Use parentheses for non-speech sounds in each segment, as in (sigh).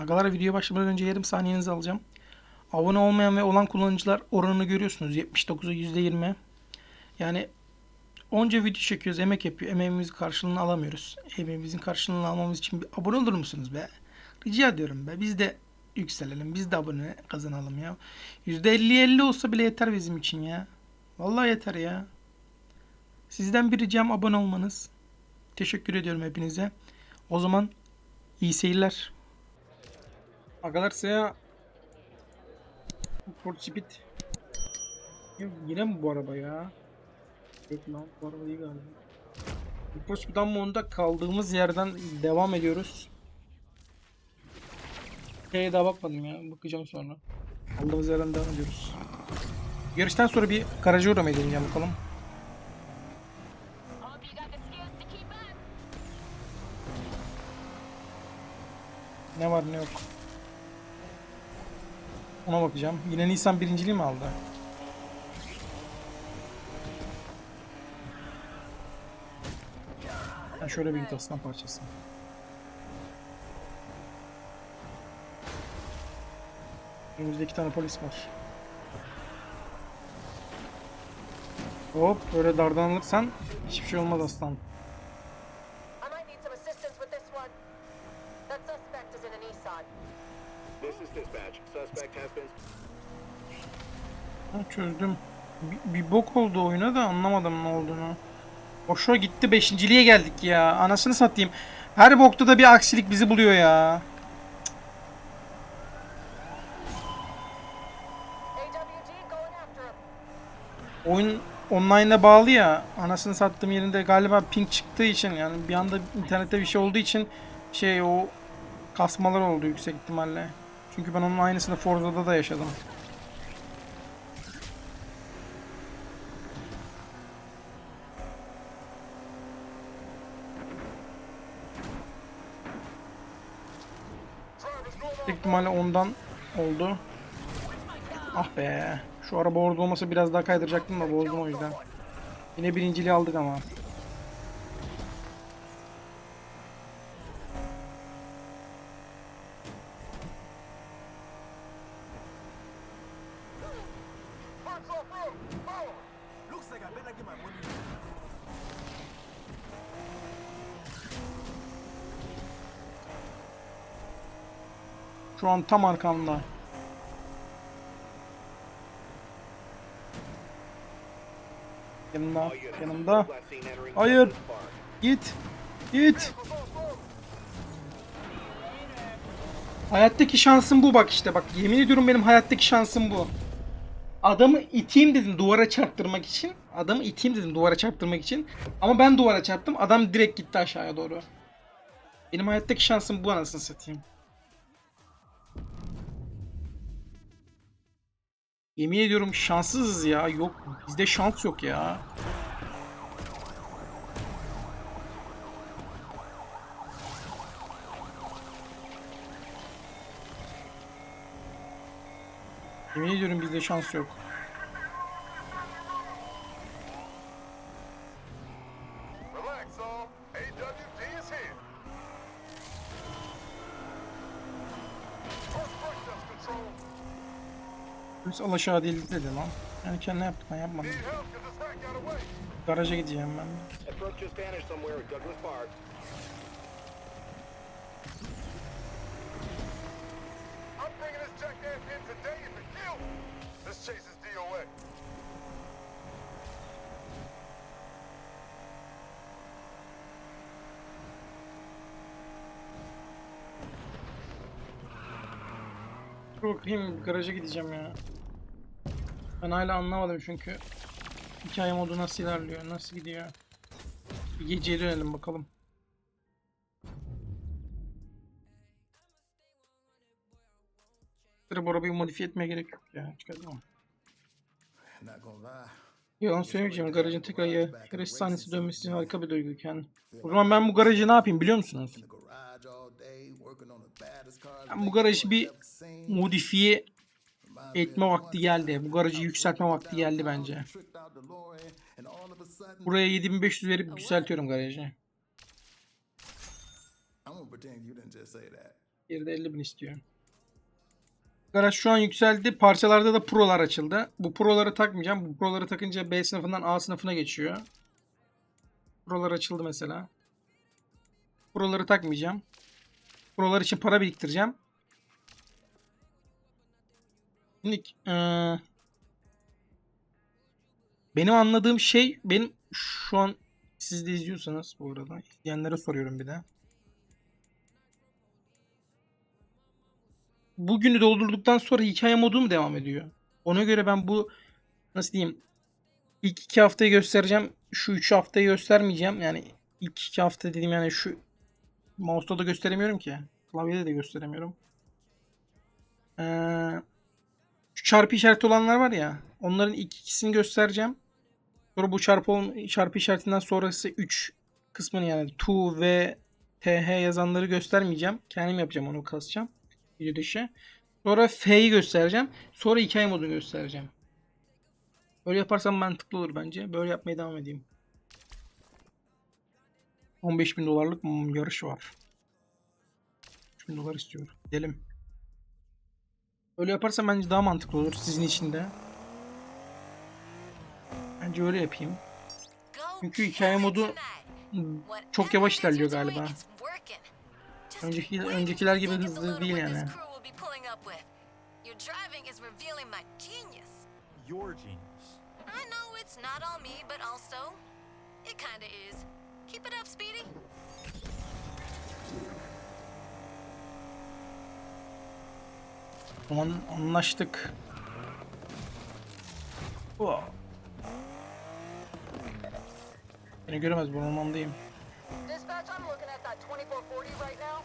Agalar videoya başlamadan önce yarım saniyenizi alacağım. Abone olmayan ve olan kullanıcılar oranını görüyorsunuz. 79'a %20. Yani onca video çekiyoruz, emek yapıyor. Emeğimizin karşılığını alamıyoruz. Emeğimizin karşılığını almamız için bir abone olur musunuz be? Rica ediyorum be. Biz de yükselelim. Biz de abone kazanalım ya. %50-50 olsa bile yeter bizim için ya. Vallahi yeter ya. Sizden bir ricam abone olmanız. Teşekkür ediyorum hepinize. O zaman iyi seyirler. Agalar size Ford Speed Yine mi bu araba ya? Yok lan bu araba değil galiba. Ford Speed Unbound'da kaldığımız yerden devam ediyoruz. Şeye daha bakmadım ya. Bakacağım sonra. Kaldığımız yerden devam ediyoruz. Yarıştan sonra bir garaja uğramayı deneyeceğim bakalım. Ne var ne yok. Ona bakacağım. Yine Nisan birinciliği mi aldı? Ben şöyle bir git aslan parçası. Önümüzde iki tane polis var. Hop böyle dardan alırsan hiçbir şey olmaz aslan. Çözdüm. Bir, bok oldu oyuna da anlamadım ne olduğunu. Boşa gitti beşinciliğe geldik ya. Anasını satayım. Her bokta da bir aksilik bizi buluyor ya. Oyun online'a bağlı ya. Anasını sattığım yerinde galiba ping çıktığı için yani bir anda internette bir şey olduğu için şey o kasmalar oldu yüksek ihtimalle. Çünkü ben onun aynısını Forza'da da yaşadım. İhtimalle ondan oldu. Ah be. Şu araba orada olmasa biraz daha kaydıracaktım da bozdum o yüzden. Yine birinciliği aldık ama. An tam arkamda. Yanımda, yanımda. Hayır. Git. Git. Hayattaki şansım bu bak işte bak yemin ediyorum benim hayattaki şansım bu. Adamı iteyim dedim duvara çarptırmak için. Adamı iteyim dedim duvara çarptırmak için. Ama ben duvara çarptım. Adam direkt gitti aşağıya doğru. Benim hayattaki şansım bu anasını satayım. Yemin ediyorum şanssızız ya. Yok bizde şans yok ya. Yemin ediyorum bizde şans yok. Al aşağı değil dedi lan. Yani kendine yaptık ben yapmadım. Garaja gideceğim ben. bakayım garaja gideceğim ya. Ben hala anlamadım çünkü. Hikaye modu nasıl ilerliyor, nasıl gidiyor. Bir geceye dönelim bakalım. Bu arabayı modifiye etmeye gerek yok ya. Çıkartamam. Gonna lie. Yalan söylemeyeceğim. Garajın tekrar ya- yarış sahnesi dönmesi harika bir duyguyken. O zaman ben bu garajı ne yapayım biliyor musunuz? Ben bu garajı bir modifiye etme vakti geldi. Bu garajı yükseltme vakti geldi bence. Buraya 7500 verip yükseltiyorum garajı. I'm gonna pretend you didn't just say that. Diğeri de 50 bin istiyor. Garaj şu an yükseldi. Parçalarda da prolar açıldı. Bu proları takmayacağım. Bu proları takınca B sınıfından A sınıfına geçiyor. Prolar açıldı mesela. Proları takmayacağım. Prolar için para biriktireceğim. Şimdi eee, benim anladığım şey benim şu an siz de izliyorsanız bu arada izleyenlere soruyorum bir de. Bugünü doldurduktan sonra hikaye modu mu devam ediyor? Ona göre ben bu nasıl diyeyim ilk iki haftayı göstereceğim. Şu üç haftayı göstermeyeceğim. Yani ilk iki hafta dediğim yani şu mouse'da da gösteremiyorum ki. Klavyede de gösteremiyorum. Ee, şu çarpı işareti olanlar var ya. Onların ilk ikisini göstereceğim. Sonra bu çarpı, çarpı işaretinden sonrası 3 kısmını yani to ve th yazanları göstermeyeceğim. Kendim yapacağım onu kasacağım. Video dışı. Sonra f'yi göstereceğim. Sonra hikaye modunu göstereceğim. Böyle yaparsam mantıklı olur bence. Böyle yapmaya devam edeyim. 15 bin dolarlık yarış var. 3 bin dolar istiyor. Gidelim. Böyle yaparsam bence daha mantıklı olur sizin için de. Bence öyle yapayım. Çünkü hikaye modu çok yavaş ilerliyor galiba. Önceki öncekiler gibi hızlı değil yani. Your driving is revealing my genius. Your genius. I know it's not all me, but also it kinda is. Keep it up, Speedy. O zaman anlaştık. Beni göremez bu ormandayım. Dispatch, I'm looking at that 2440 right now.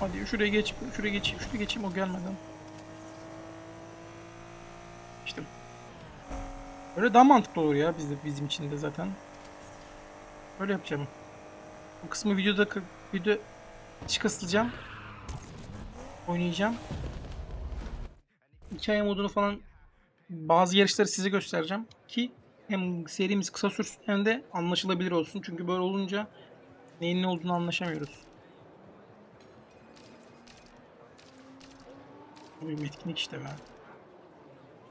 Hadi şuraya geç, şuraya geçeyim, şuraya geçeyim o gelmeden. İşte. Öyle daha mantıklı olur ya bizde bizim için de zaten. Böyle yapacağım. Bu kısmı videoda video çıkasılacağım. Oynayacağım. Hikaye modunu falan bazı yarışları size göstereceğim ki hem serimiz kısa sürsün hem de anlaşılabilir olsun. Çünkü böyle olunca neyin ne olduğunu anlaşamıyoruz. Bir etkinlik işte be.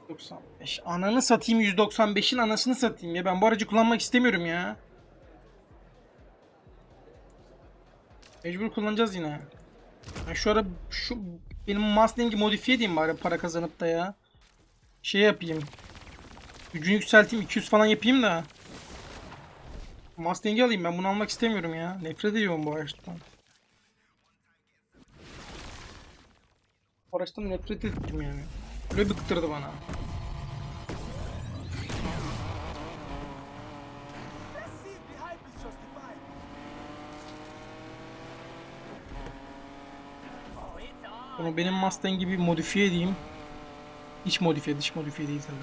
95. Ananı satayım 195'in anasını satayım ya. Ben bu aracı kullanmak istemiyorum ya. Mecbur kullanacağız yine. Ben şu ara şu benim Mustang'i modifiye edeyim bari para kazanıp da ya. Şey yapayım. Gücünü yükselteyim 200 falan yapayım da. Mustang'i alayım ben bunu almak istemiyorum ya. Nefret ediyorum bu araçtan. Bu araçtan nefret ettim yani. Öyle bıktırdı bana. Bunu benim Mustang gibi modifiye edeyim. İç modifiye, dış modifiye değil tabi.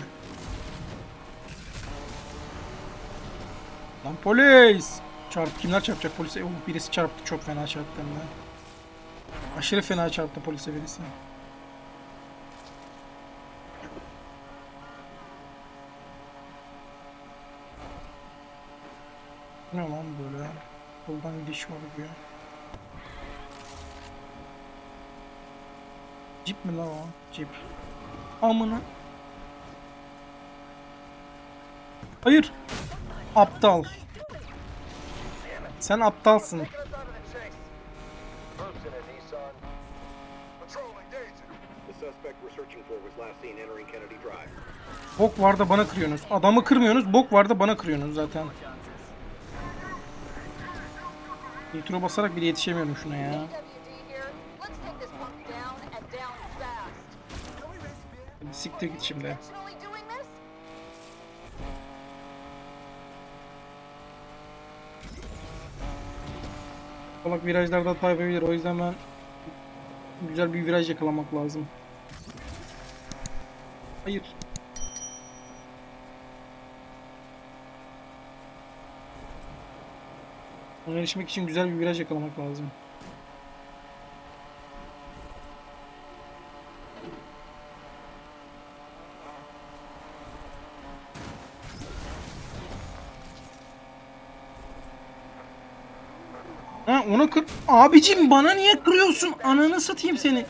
Lan polis! Çarp, kimler çarpacak polise? Oh, birisi çarptı, çok fena çarptı hem. Aşırı fena çarptı polise birisi. Ne lan böyle? Buradan gidiş var bu Jeep mi lan o? Jeep. Amına. Hayır. Aptal. Sen aptalsın. Bok var da bana kırıyorsunuz. Adamı kırmıyorsunuz. Bok var da bana kırıyorsunuz zaten. Nitro basarak bile yetişemiyorum şuna ya. Siktir git şimdi. Salak virajlarda hata. O yüzden ben güzel bir viraj yakalamak lazım. Hayır. Ona erişmek için güzel bir viraj yakalamak lazım. Kır. Abicim bana niye kırıyorsun? Ananı satayım seni.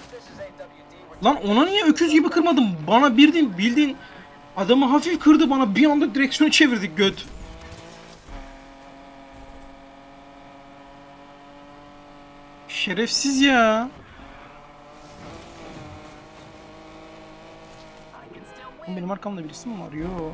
Lan ona niye öküz gibi kırmadın? Bana bildiğin bildiğin adamı hafif kırdı bana bir anda direksiyonu çevirdik göt. Şerefsiz ya. Benim arkamda birisi mi var? Yo.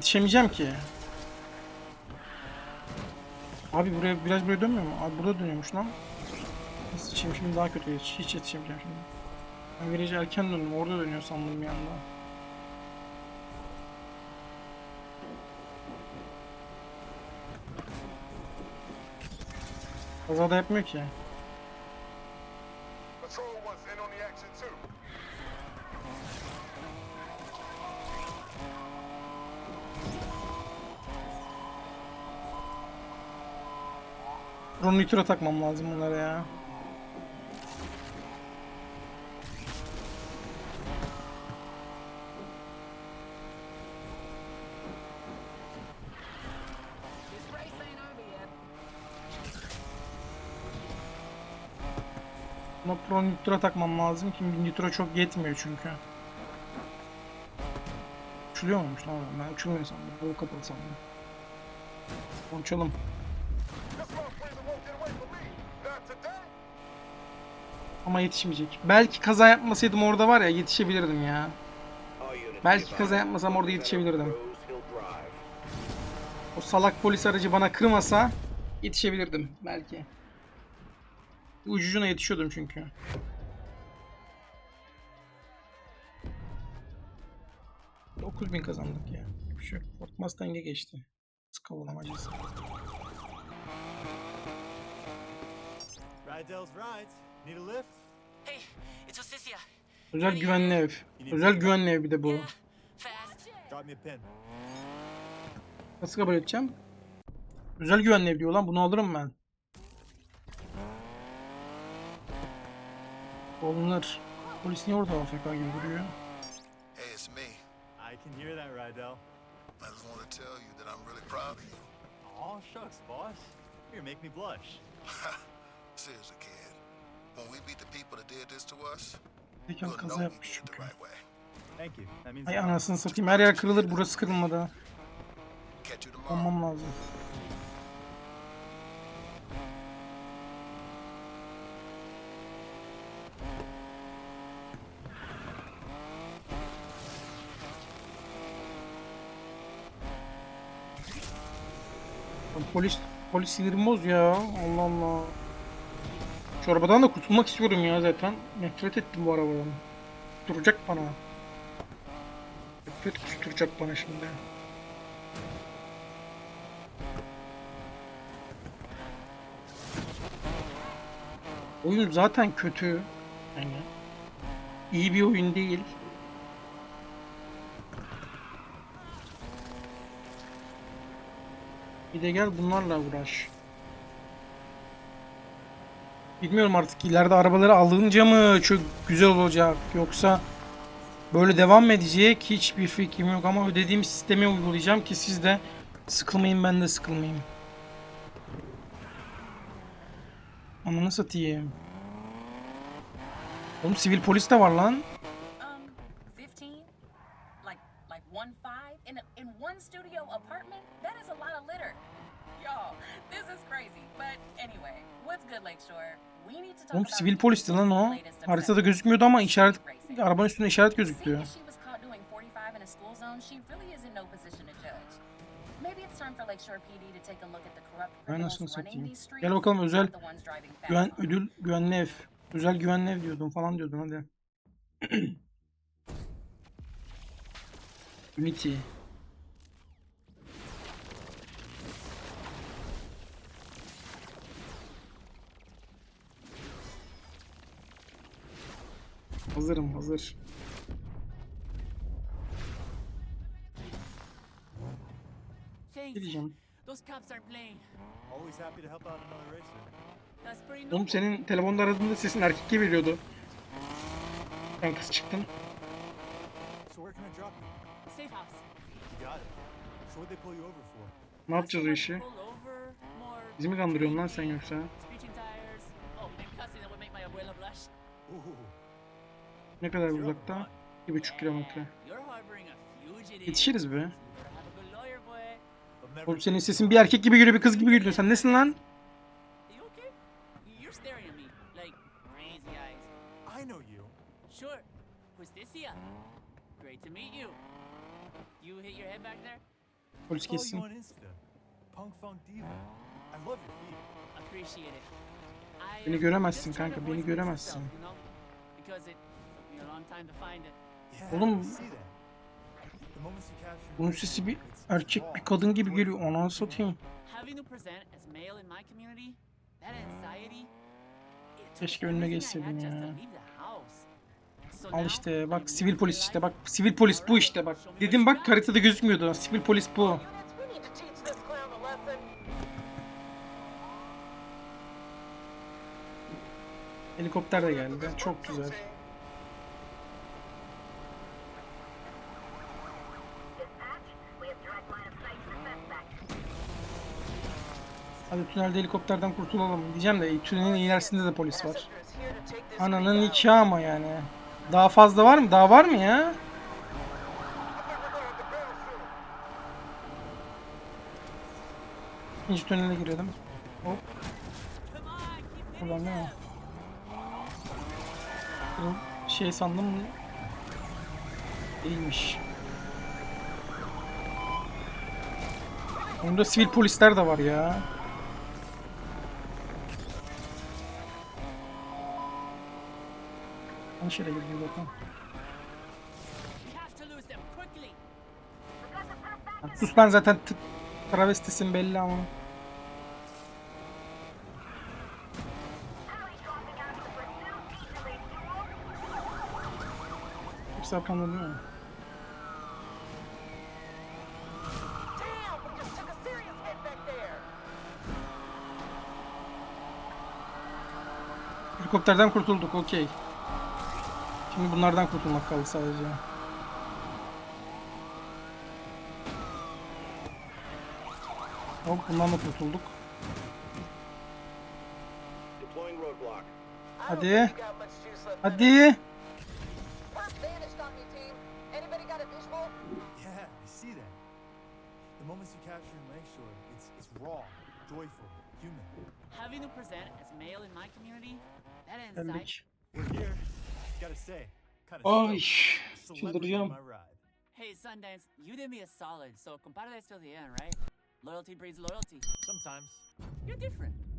Yetişemeyeceğim ki. Abi buraya biraz buraya dönmüyor mu? Abi burada dönüyormuş lan. Nasıl yetişeyim şimdi daha kötü yetiş. Hiç yetişemeyeceğim şimdi. Ben virajı erken döndüm. Orada dönüyor sandım bir anda. Kaza da yapmıyor ki. Ronnitura takmam lazım bunlara ya. Buna Pro Nitro takmam lazım ki Nitro çok yetmiyor çünkü. Uçuluyor muymuş lan? Ben uçulmuyor sandım. Yol kapalı sandım. Uçalım. Ama yetişmeyecek. Belki kaza yapmasaydım orada var ya yetişebilirdim ya. Belki be kaza yapmasam orada yetişebilirdim. O salak polis aracı bana kırmasa yetişebilirdim belki. Ucucuna yetişiyordum çünkü. Bin kazandık ya. Bir şey yok. Ford geçti. Rydel's rides. Need a lift? Hey, it's Osicia. Özel güvenli ev. Özel güvenli ev bir de bu. Nasıl kabul edeceğim? Özel güvenli ev diyor lan bunu alırım ben. Olunur. Polis niye orada AFK gibi duruyor? Hey, it's me. I can hear that, Rydell. I just want to tell you that I'm really proud of you. Aw, shucks, boss. Here, make me blush. (laughs) Seriously, kid. When we beat the people that did this to us, we'll kaza know we yapmış did it the çünkü. right way. Thank you. That means Ay anasını satayım her yer kırılır burası kırılmadı. Tomorrow. Olmam lazım. Polis polis sinirimi boz ya. Allah Allah. Şu da kurtulmak istiyorum ya zaten. Nefret ettim bu arabadan. Duracak bana. Nefret kusturacak bana şimdi. Oyun zaten kötü. Yani iyi bir oyun değil. Bir de gel bunlarla uğraş. Bilmiyorum artık ileride arabaları alınca mı çok güzel olacak yoksa böyle devam mı edecek hiçbir fikrim yok ama ödediğim sistemi uygulayacağım ki siz de sıkılmayın ben de sıkılmayayım. Ananı satayım. Oğlum sivil polis de var lan. Um, 15? Like, like one five? In, a, in one studio apartment? A lot of. Y'all, this is crazy. But anyway, what's good, Lakeshore? We need to talk Oğlum about sivil polisti lan o. Haritada gözükmüyordu ama işaret arabanın üstünde işaret Seeing gözüküyor. as she was caught doing 45 in a school zone, she really is in no position to judge. Maybe it's time for Lakeshore PD to take a look at the corrupt Ben nasıl satayım? Gel bakalım özel güven ödül güvenli ev. Özel güvenli ev diyordun falan diyordun hadi. (clears throat) Unity. Racer. That's pretty Oğlum senin telefonda aradığında sesin erkek gibi geliyordu. Sen kız çıktın. So where can I drop you? Safe house. Got it. So what'd they pull you over for? Ne yapacağız o işi? Bizi mi kandırıyorsun lan sen yoksa? Ne kadar uzakta? run. 1,5 kilometre. Yetişiriz be. Oğlum senin sesin bir erkek gibi geliyor bir kız gibi geliyor. Sen nesin lan? Polis kessin. Beni göremezsin kanka, beni göremezsin. Oğlum, Bunun sesi bir erkek bir kadın gibi geliyor. Ananı satayım. Keşke önüne geçseydin ya. Al işte bak sivil polis işte bak sivil polis bu işte bak. Dedim bak haritada gözükmüyordu. Sivil polis bu. Helikopter de geldi. Çok güzel. Hadi tünelde helikopterden kurtulalım diyeceğim de tünelin ilerisinde de polis var. Ananın nikahı ama yani. Daha fazla var mı? Daha var mı ya? İkinci tünele girelim. Hop. Ne them. o? Şey sandım. Değilmiş. Onda sivil polisler de var ya. Yanlış yere girdim zaten. Lan Sus lan zaten travestisin belli ama. Hepsi arkamda değil mi? Helikopterden kurtulduk okey. Şimdi bunlardan kurtulmak kaldı sadece. Hop bundan da kurtulduk. Hadi. Hadi. Having to present as male in my community, that anxiety. We're here. Gotta say, kind Ay çıldıracağım. (sighs) Hey, Sundance, you did me a solid, so compadre till the end, right? Loyalty breeds loyalty. Sometimes. You're different.